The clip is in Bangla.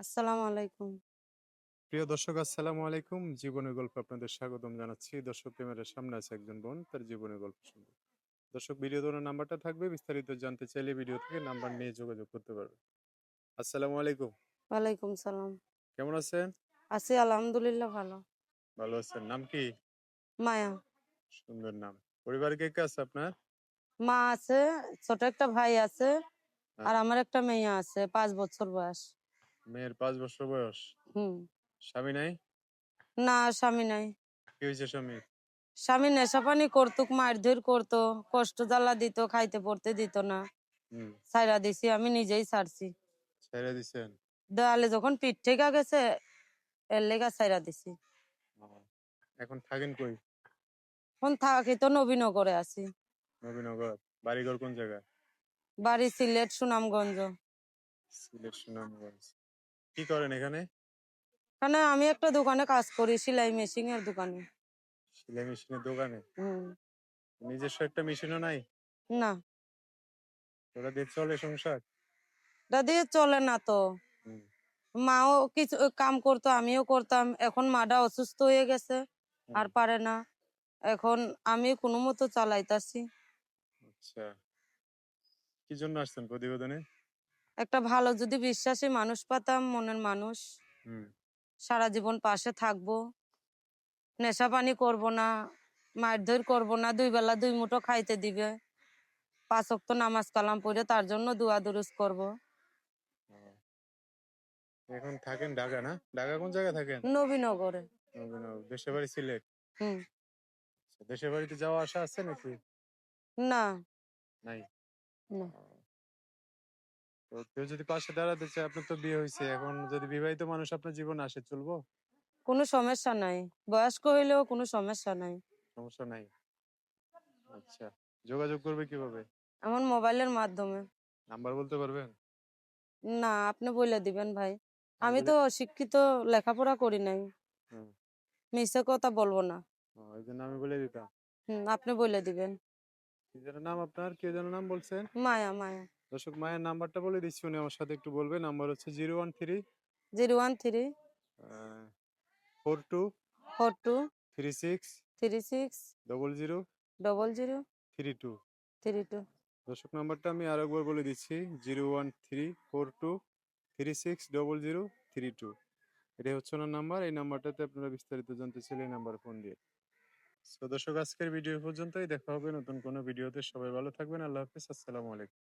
আসসালামু আলাইকুম। প্রিয় দর্শক আসসালামু আলাইকুম। জীবনের গল্প আপনাদের স্বাগতম জানাচ্ছি। দর্শক ক্যামেরার সামনে আছে একজন বোন তার জীবনের গল্প শুনবে। দর্শক ভিডিও ধরনের নাম্বারটা থাকবে। বিস্তারিত জানতে চাইলে ভিডিও থেকে নাম্বার নিয়ে যোগাযোগ করতে পারবে আসসালামু আলাইকুম। ওয়ালাইকুম সালাম। কেমন আছেন? আছি আলহামদুলিল্লাহ ভালো। ভালো আছেন। নাম কি? মায়া। সুন্দর নাম। পরিবারে কে কে আছে আপনার? মা আছে ছোট একটা ভাই আছে। আর আমার একটা মেয়ে আছে পাঁচ বছর বয়স। মেয়ের পাঁচ বছর বয়স। হুম। স্বামী নাই? না স্বামী নাই। কি হয়েছে স্বামী? স্বামী নেশা পানি করতুক মার ধর করতো কষ্ট জ্বালা দিত খাইতে পড়তে দিত না। ছাইরা দিছি আমি নিজেই ছাড়ছি। ছেড়ে দিছেন? দেওয়ালে যখন পিঠ ঠেকা গেছে এর লেগা ছাইরা দিছি। এখন থাকেন কই? এখন থাকি তো নবীনগরে আছি। নবীনগর বাড়িঘর কোন জায়গায়? বাড়ি সিলেট সুনামগঞ্জ। সিলেট সুনামগঞ্জ। কি করেন এখানে? এখানে আমি একটা দোকানে কাজ করি সেলাই মেশিন এর দোকানে। সেলাই মেশিনের দোকানে? হুম। নিজস্ব একটা মেশিনও নাই? না। ওরা দিয়ে চলে সংসার? দাদি চলে না তো। মাও কিছু কাম করতো আমিও করতাম। এখন মাটা অসুস্থ হয়ে গেছে আর পারে না। এখন আমি কোনো মতো চালাইতাছি। আচ্ছা। কি জন্য আসছেন প্রতিবেদনে? একটা ভালো যদি বিশ্বাসী মানুষ পাতাম মনের মানুষ। সারা জীবন পাশে থাকব। নেশা পানি করব না মারধর করব না দুই বেলা দুই মুঠো খাইতে দিবে। পাঁচ ওয়াক্ত নামাজ কালাম পড়ে তার জন্য দোয়া দুরুস করব। এখন থাকেন ঢাকা না? ঢাকা কোন জায়গায় থাকেন? নবীনগরে। নবীনগর। দেশের বাড়ি সিলেট? হুম। দেশের বাড়িতে যাওয়া আসা আছে নাকি? না। নাই? না। তো কেউ যদি পাশে দাঁড়াতে চায় আপনার তো বিয়ে হয়েছে এখন যদি বিবাহিত মানুষ আপনার জীবনে আসে চলবো? কোনো সমস্যা নাই। বয়স্ক হইলেও কোনো সমস্যা নাই। সমস্যা নাই? আচ্ছা। যোগাযোগ করবে কীভাবে? আমার মোবাইলের মাধ্যমে। নাম্বার বলতে পারবেন? না আপনি বলে দিবেন ভাই। আমি তো অশিক্ষিত লেখাপড়া করি নাই। হুম। মিশে কথা বলব না। ও, এই জন্য আমি বলে দিতাম। হুম আপনি বলে দিবেন। কি যেন নাম আপনার? কে যেন নাম বলছেন? মায়া মায়া। দর্শক মায়ের নাম্বারটা বলে দিচ্ছি উনি আমার সাথে একটু বলবে নাম্বার হচ্ছে zero one three zero one three four two four two three six three six double zero double zero three two. Three two. দর্শক নাম্বারটা আমি আরেকবার বলে দিচ্ছি zero one three four two three six double zero three two. এটাই হচ্ছে ওনার নাম্বার এই নাম্বারটাতে আপনারা বিস্তারিত জানতে চাইলে এই নাম্বার ফোন দিয়ে। তো দর্শক আজকের ভিডিও পর্যন্তই দেখা হবে নতুন কোনো ভিডিওতে। সবাই ভালো থাকবেন আল্লাহ হাফিজ আসসালামু আলাইকুম।